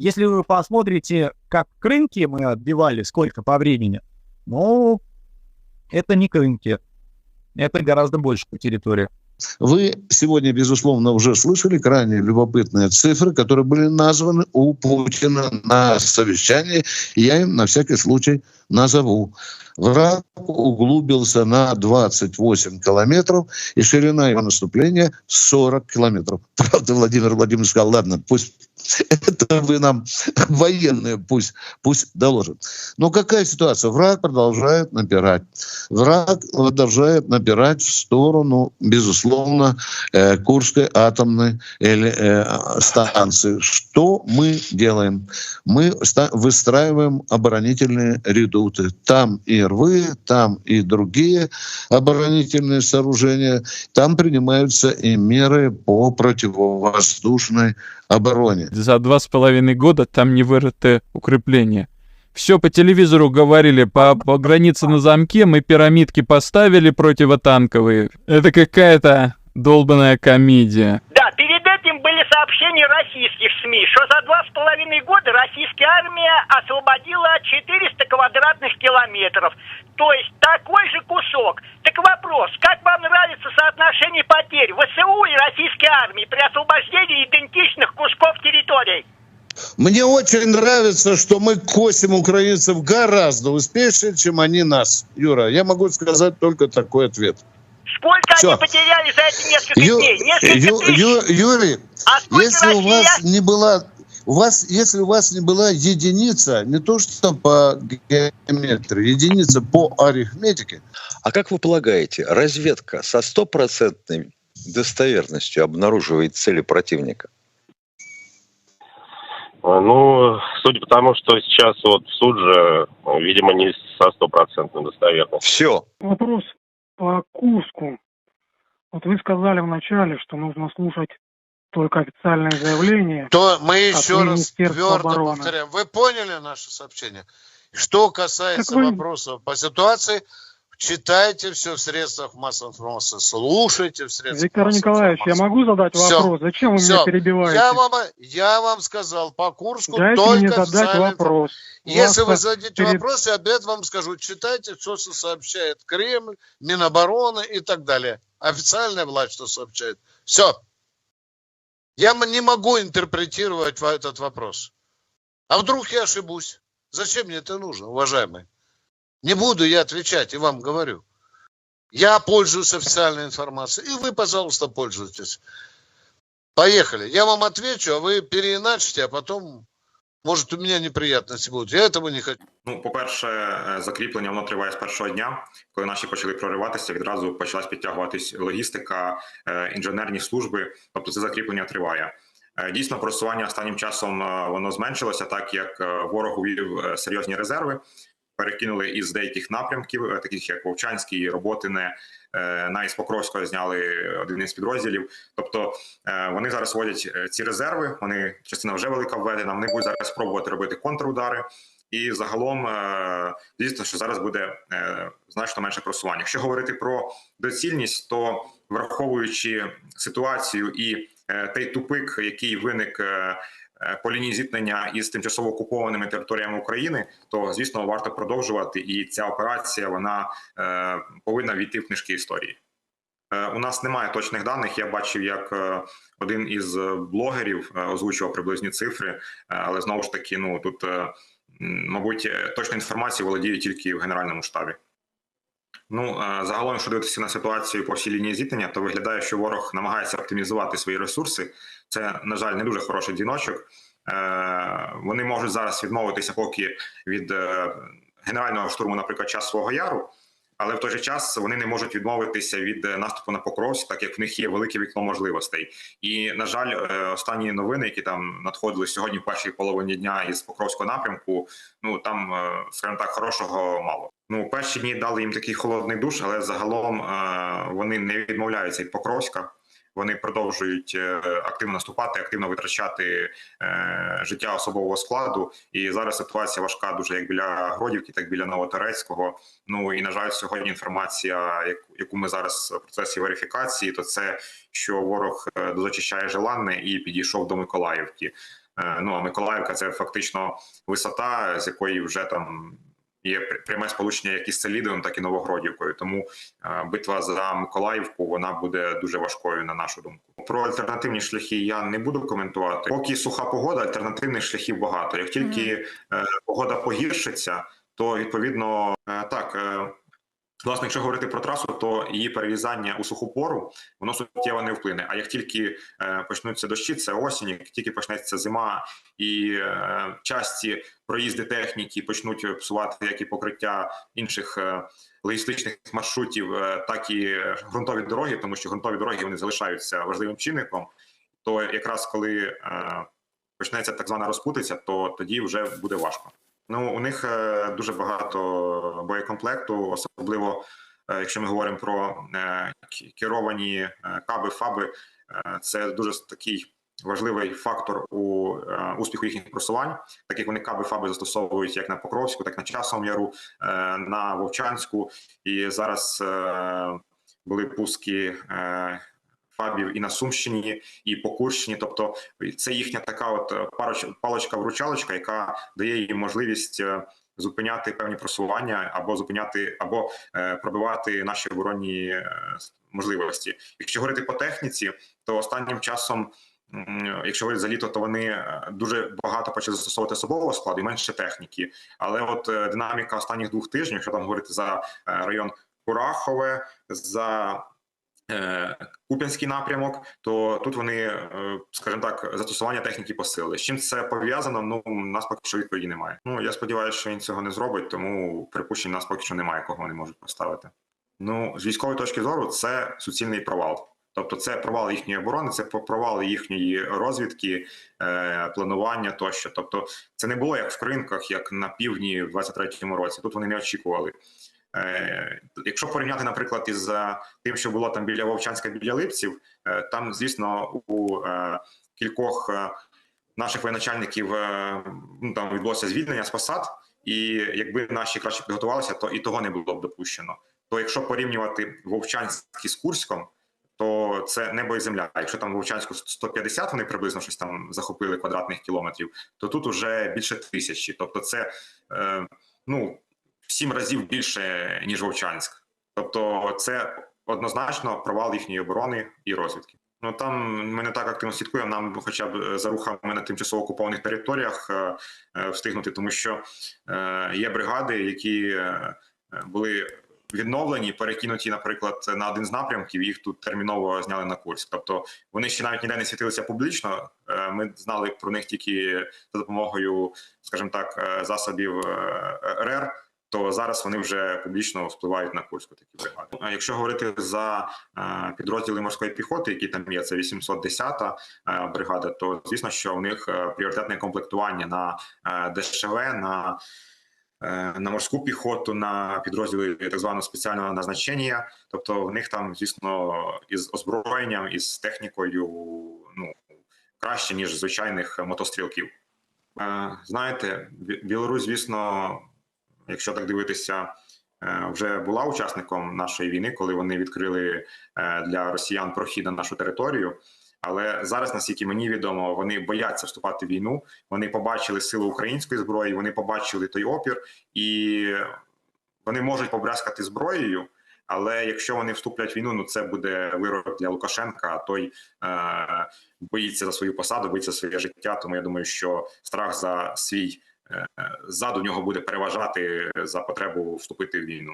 Если вы посмотрите, как крынки мы отбивали, сколько по времени, ну, это не крынки. Это гораздо больше по территории. Вы сегодня, безусловно, уже слышали крайне любопытные цифры, которые были названы у Путина на совещании. Я им на всякий случай назову. Враг углубился на 28 километров, и ширина его наступления 40 километров. Правда, Владимир Владимирович сказал, ладно, пусть это вы нам военные пусть, пусть доложат. Но какая ситуация? Враг продолжает напирать. Враг продолжает напирать в сторону, безусловно, э, Курской атомной э, станции. Что мы делаем? Мы выстраиваем оборонительные редуты. Там и рвы, там и другие оборонительные сооружения. Там принимаются и меры по противовоздушной обороне. За два с половиной года там не вырыты укрепления. Все по телевизору говорили, по, по границе на замке мы пирамидки поставили противотанковые. Это какая-то долбанная комедия. Да, перед этим были сообщения российских СМИ, что за два с половиной года российская армия освободила 400 квадратных километров. То есть такой же кусок. Так вопрос, как вам нравится соотношение потерь ВСУ и российской армии при освобождении территорий? Мне очень нравится, что мы косим украинцев гораздо успешнее, чем они нас. Юра, я могу сказать только такой ответ. Сколько Все. они потеряли за эти несколько Ю, дней? Несколько Ю, Ю, Юрий, а если Россия... у вас не была у вас, если у вас не была единица, не то что по геометрии, единица по арифметике. А как вы полагаете, разведка со стопроцентной достоверностью обнаруживает цели противника? Ну, судя по тому, что сейчас вот суд же, видимо, не со стопроцентной достоверностью. Все. Вопрос по Курску. Вот вы сказали вначале, что нужно слушать только официальное заявление. То мы еще раз твердо обороны. повторяем. Вы поняли наше сообщение? Что касается вы... вопросов по ситуации, читайте все в средствах массовой информации, слушайте в средствах Виктор Николаевич, я могу задать все. вопрос? Зачем вы все. меня перебиваете? Я вам, я вам сказал по Курску Дайте только мне задать вопрос. Если вы зададите перед... вопрос, я опять вам скажу, читайте все, что сообщает Кремль, Минобороны и так далее. Официальная власть, что сообщает. Все. Я не могу интерпретировать этот вопрос. А вдруг я ошибусь? Зачем мне это нужно, уважаемые? Не буду я отвечать, и вам говорю. Я пользуюсь официальной информацией, и вы, пожалуйста, пользуйтесь. Поехали. Я вам отвечу, а вы переиначите, а потом Може, у мене неприятності будуть. Я этого не хочу. Ну, по-перше, е, закріплення воно триває з першого дня. Коли наші почали прориватися, відразу почалась підтягуватись логістика, е, інженерні служби. Тобто, це закріплення триває. Е, дійсно, просування останнім часом воно зменшилося, так як ворог увів серйозні резерви. Перекинули із деяких напрямків, таких як Вовчанський, Роботине, Е, на Покровського зняли один із підрозділів. Тобто е, вони зараз вводять е, ці резерви. Вони частина вже велика введена. Вони будуть зараз спробувати робити контрудари. І загалом звісно, що зараз буде значно менше просування. Якщо говорити про доцільність, то враховуючи ситуацію і той тупик, який виник Е, по лінії зіткнення із тимчасово окупованими територіями України, то звісно варто продовжувати, і ця операція вона е, повинна війти в книжки історії. Е, у нас немає точних даних. Я бачив, як один із блогерів озвучував приблизні цифри, але знову ж таки, ну тут мабуть точна інформація володіє тільки в генеральному штабі. Ну загалом, якщо дивитися на ситуацію по всій лінії зіткнення, то виглядає, що ворог намагається оптимізувати свої ресурси. Це на жаль не дуже хороший дзвіночок. Е, вони можуть зараз відмовитися поки від е, генерального штурму, наприклад, час свого яру. Але в той же час вони не можуть відмовитися від е, наступу на Покровськ, так як в них є велике вікно можливостей. І на жаль, останні новини, які там надходили сьогодні, в першій половині дня із Покровського напрямку. Ну там, скажімо так, хорошого мало. Ну перші дні дали їм такий холодний душ, але загалом вони не відмовляються від Покровська. Вони продовжують е, активно наступати, активно витрачати е, життя особового складу. І зараз ситуація важка дуже як біля Гродівки, так і біля Новотерецького. Ну і на жаль, сьогодні інформація, яку ми зараз в процесі верифікації, то це що ворог е, зачищає Желанне і підійшов до Миколаївки. Ну а Миколаївка це фактично висота, з якої вже там є пр- пряме сполучення як із Селідином, так і Новогродівкою. Тому е, битва за Миколаївку вона буде дуже важкою на нашу думку. Про альтернативні шляхи я не буду коментувати. Поки суха погода, альтернативних шляхів багато. Як тільки е, погода погіршиться, то відповідно е, так. Власне, якщо говорити про трасу, то її перерізання у суху пору воно суттєво не вплине. А як тільки е, почнуться дощі, це осінь, як тільки почнеться зима і е, часті проїзди техніки почнуть псувати як і покриття інших е, логістичних маршрутів, е, так і ґрунтові дороги, тому що ґрунтові дороги вони залишаються важливим чинником. То якраз коли е, почнеться так звана розпутиця, то тоді вже буде важко. Ну, у них е, дуже багато боєкомплекту, особливо е, якщо ми говоримо про е, керовані каби, фаби, це дуже такий важливий фактор у успіху їхніх просувань, так як вони каби фаби застосовують як на Покровську, так і на Часовому Яру, на Вовчанську. І зараз були пуски е, і на Сумщині, і по Курщині. Тобто це їхня така от е, пароч- паличка-вручалочка, яка дає їм можливість е, зупиняти певні просування або зупиняти, або е, пробивати наші оборонні е, можливості. Якщо говорити по техніці, то останнім часом. м, Якщо говорити за літо, то вони е, дуже багато почали застосовувати особового складу і менше техніки. Але от е, динаміка останніх двох тижнів, якщо там говорити за е, район Курахове, за е, Куп'янський напрямок, то тут вони, е, скажімо так, застосування техніки посилили. З чим це пов'язано? Ну нас поки що відповіді немає. Ну я сподіваюся, що він цього не зробить, тому припущень нас поки що немає, кого вони можуть поставити. Ну з військової точки зору, це суцільний провал. Тобто, це провал їхньої оборони, це провал їхньої розвідки, е, планування тощо. Тобто, це не було як в кринках, як на півдні в 23-му році. Тут вони не очікували. Е, Якщо порівняти, наприклад, із е, тим, що було там біля Вовчанська, біля Липців, е, там, звісно, у кількох наших воєначальників ну, там відбулося звільнення з посад, і якби наші краще підготувалися, то і того не було б допущено. То якщо порівнювати Вовчанськ із Курськом, то це небо і земля. Якщо там Вовчанську 150 вони приблизно щось там захопили квадратних кілометрів, то тут уже більше тисячі.Тобто, це е, ну в сім разів більше ніж Вовчанськ. Тобто, це однозначно провал їхньої оборони і розвідки. Ну там ми не так активно слідкуємо. Нам хоча б за рухами на тимчасово окупованих територіях е, е, встигнути, тому що е, є бригади, які е, були відновлені, перекинуті, наприклад, на один з напрямків. Їх тут терміново зняли на Курськ. Тобто вони ще навіть ніде не світилися публічно. Е, Ми знали про них тільки за допомогою, скажімо так, е, засобів е, РЕР. То зараз вони вже публічно впливають на Курську такі бригади. Якщо говорити за е, підрозділи морської піхоти, які там є, це 810-та е, бригада, то звісно, що у них е, пріоритетне комплектування на ДШВ, на на морську піхоту, на підрозділи так званого спеціального назначення. Тобто в них там, звісно, із озброєнням, із технікою ну краще ніж звичайних мотострілків. Знаєте, Білорусь, звісно, якщо так дивитися, е, вже була учасником нашої війни, коли вони відкрили е, для росіян прохід на нашу територію. Але зараз, наскільки мені відомо, вони бояться вступати в війну. Вони побачили силу української зброї, вони побачили той опір, і вони можуть побрязкати зброєю. Але якщо вони вступлять в війну, ну це буде вирок для Лукашенка. А той е, боїться за свою посаду, боїться за своє життя. Тому я думаю, що страх за свій е, зад у нього буде переважати за потребу вступити в війну.